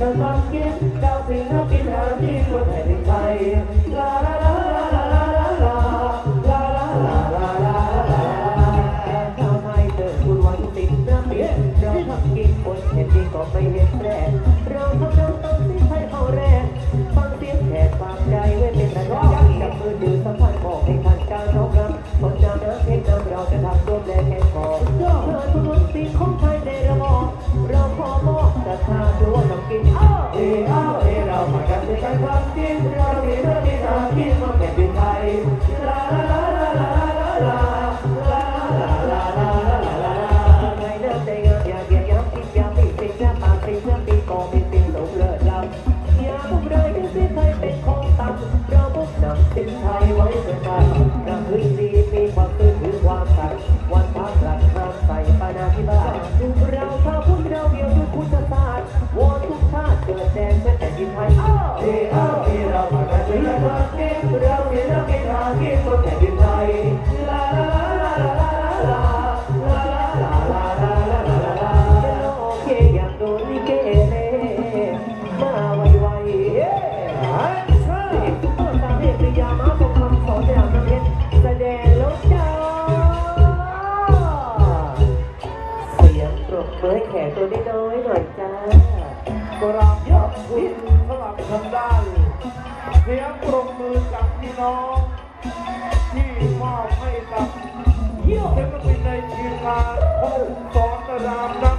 จะต้องกินดาวสิงห์กินหาที่คนไทยไทย แต่ถ้าดูว่าต้องกินเออเออเรามากัจด้วยกันความกินเราดีเราดีกินมันเป็นดินไทยลาลาลาลาลาลาลาลาลาลาลาลาลาลาไม่เลิกได้เงยอย่าเกียจย้ำคิดย้ำปีติดย้ำปากติดย้ำปีกอปีติดหลงเลิศลำอย่พุ่งเลยถึงสิ้นไทยเป็นของต่งเราพวกงนำสิ้นไทยไว้เป็นตา เบอร์แขนตัวน้อยหน่อย เสียงปรบมือกับพี่น้อง ที่มอบให้กับเยี่ยมเป็นในชีฬาโค้งสอนรามน้